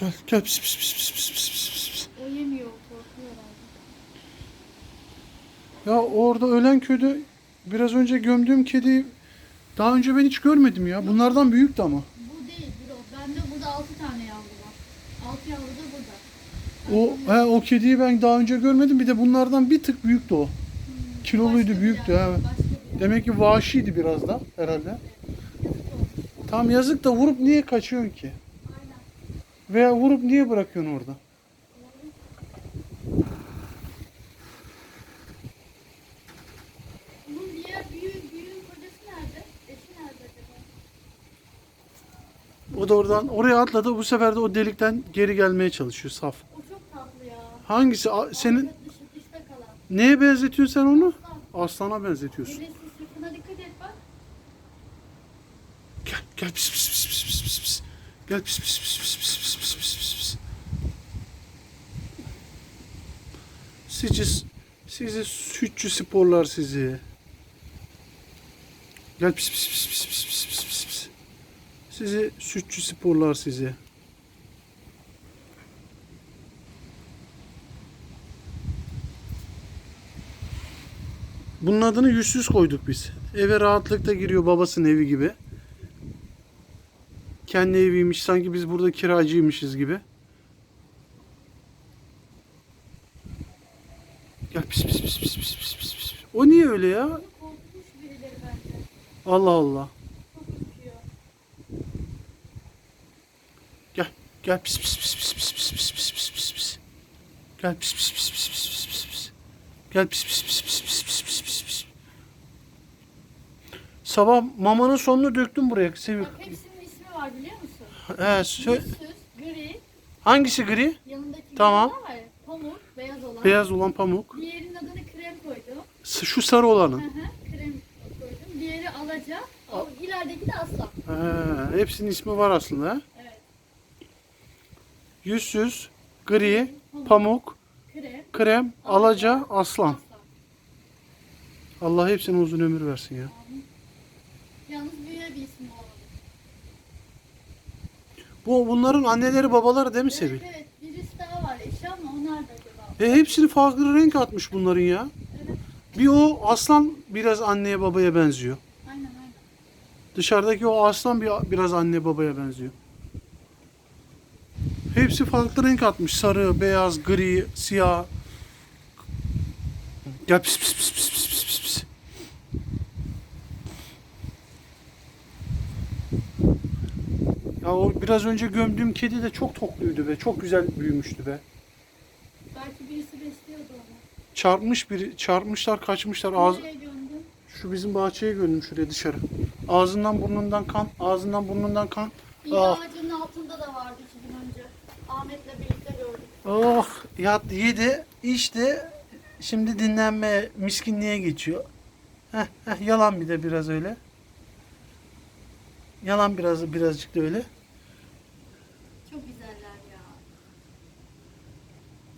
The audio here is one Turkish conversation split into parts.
Gel gel pis pis pis pis pis pis pis. O yemiyor, korkuyor herhalde. Ya orada ölen kedi biraz önce gömdüğüm kedi daha önce ben hiç görmedim ya. Bunlardan büyüktü ama. Bu değil, bir o. Bende burada 6 tane yavru var. 6 yavru da burada. O he, o kediyi ben daha önce görmedim. Bir de bunlardan bir tık büyüktü o. Kiloluydu, Başka bir büyüktü. bir yavru. Demek ki vahşiydi biraz da herhalde. Tam yazık da vurup niye kaçıyorsun ki? Veya vurup niye bırakıyorsun orada? O da oradan oraya atladı. Bu sefer de o delikten geri gelmeye çalışıyor saf. O çok tatlı ya. Hangisi? A- Senin dışı dışta kalan. neye benzetiyorsun sen onu? Aslan. Aslana benzetiyorsun. Birisi sırtına dikkat et bak. Gel gel pis pis pis pis pis pis. Gel pis pis pis pis pis pis pis pis pis pis. Sizi sizi sütçü sporlar sizi. Gel pis pis pis pis pis pis pis pis. Sizi sütçü sporlar sizi. Bunun adını yüzsüz koyduk biz. Eve rahatlıkla giriyor babasının evi gibi. Kendi eviymiş sanki biz burada kiracıymışız gibi. Gel pis pis pis pis pis pis pis pis. O niye öyle ya? Allah Allah. Gel. Gel pis pis pis pis pis pis pis pis pis pis pis. Gel pis pis pis pis pis pis pis pis. Gel pis pis pis pis pis pis pis pis pis. Sabah mamanın sonunu döktüm buraya hepsinin ismi var biliyor musun? He, sö- Yüzsüz, gri, hangisi gri? yanındaki Tamam. beyaz var ya, pamuk, beyaz olan. Beyaz olan pamuk. Diğerinin adını krem koydum. S- Şu sarı olanın. Hı hı, krem koydum. Diğeri alaca. O ilerideki de aslan. He, hepsinin ismi var aslında. Evet. Yüzsüz, gri, pamuk, Krem, krem, alaca, aslan. aslan. Allah hepsine uzun ömür versin ya. Yalnız Bu bunların anneleri babaları değil mi Sevil? Evet, evet. Birisi daha var eşi ama onlar da acaba. E hepsini farklı renk atmış bunların ya. Evet. Bir o aslan biraz anneye babaya benziyor. Aynen aynen. Dışarıdaki o aslan bir, biraz anne babaya benziyor. Hepsi farklı renk atmış. Sarı, beyaz, gri, siyah. Ya pis pis pis pis pis. Ya o biraz önce gömdüğüm kedi de çok tokluydu be. Çok güzel büyümüştü be. Belki birisi besliyordu onu. Çarpmış biri, çarpmışlar, kaçmışlar. Ağız, Nereye gömdün? şu bizim bahçeye gömdüm şuraya dışarı. Ağzından burnundan kan, ağzından burnundan kan. Bir Ah. ağacın altında da vardı iki gün önce. Ahmet'le birlikte gördük. Oh yattı yedi içti şimdi dinlenme miskinliğe geçiyor. Heh, heh, yalan bir de biraz öyle. Yalan biraz birazcık da öyle. Çok güzeller ya.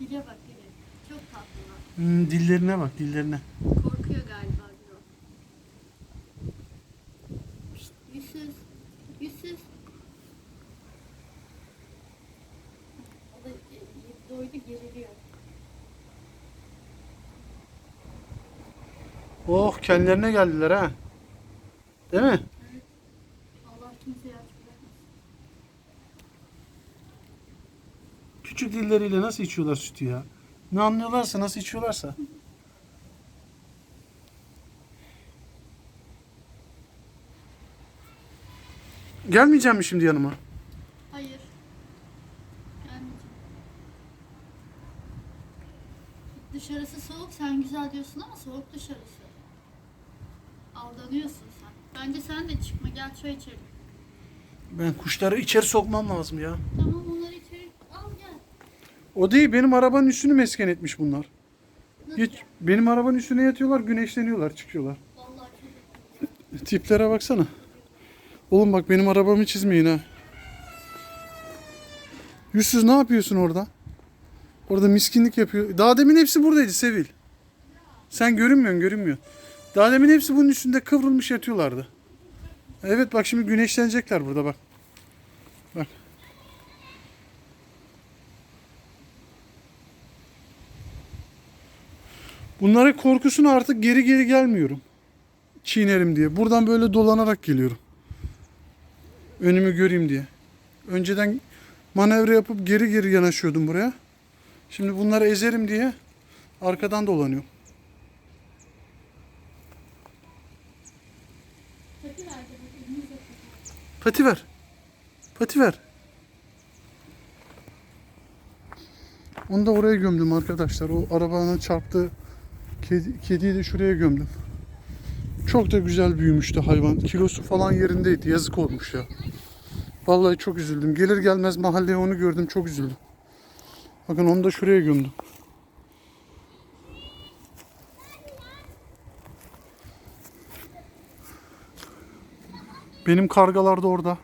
Dile bak dile. Çok tatlılar. Hmm, dillerine bak dillerine. Korkuyor galiba bir o. Pişt, Yüzsüz. Yüzsüz. O da e, doydu geriliyor. Oh kendilerine geldiler ha. Değil mi? Küçük dilleriyle nasıl içiyorlar sütü ya? Ne anlıyorlarsa nasıl içiyorlarsa. Gelmeyecek mi şimdi yanıma? Hayır. Gelmeyeceğim. Dışarısı soğuk sen güzel diyorsun ama soğuk dışarısı. Aldanıyorsun sen. Bence sen de çıkma gel çay içelim. Ben kuşları içeri sokmam lazım ya. Tamam onları içeri al gel. O değil benim arabanın üstünü mesken etmiş bunlar. Hiç benim arabanın üstüne yatıyorlar, güneşleniyorlar, çıkıyorlar. Tiplere baksana. Oğlum bak benim arabamı çizmeyin ha. Yüzsüz ne yapıyorsun orada? Orada miskinlik yapıyor. Daha demin hepsi buradaydı Sevil. Sen görünmüyorsun, görünmüyor. Daha demin hepsi bunun üstünde kıvrılmış yatıyorlardı. Evet bak şimdi güneşlenecekler burada. Bak. Bunlara korkusunu artık geri geri gelmiyorum. Çiğnerim diye. Buradan böyle dolanarak geliyorum. Önümü göreyim diye. Önceden manevra yapıp geri geri yanaşıyordum buraya. Şimdi bunları ezerim diye arkadan dolanıyorum. Pati ver. Pati ver. Onu da oraya gömdüm arkadaşlar. O arabanın çarptığı kedi, kediyi de şuraya gömdüm. Çok da güzel büyümüştü hayvan. Kilosu falan yerindeydi. Yazık olmuş ya. Vallahi çok üzüldüm. Gelir gelmez mahalleye onu gördüm. Çok üzüldüm. Bakın onu da şuraya gömdüm. Benim kargalar da orada.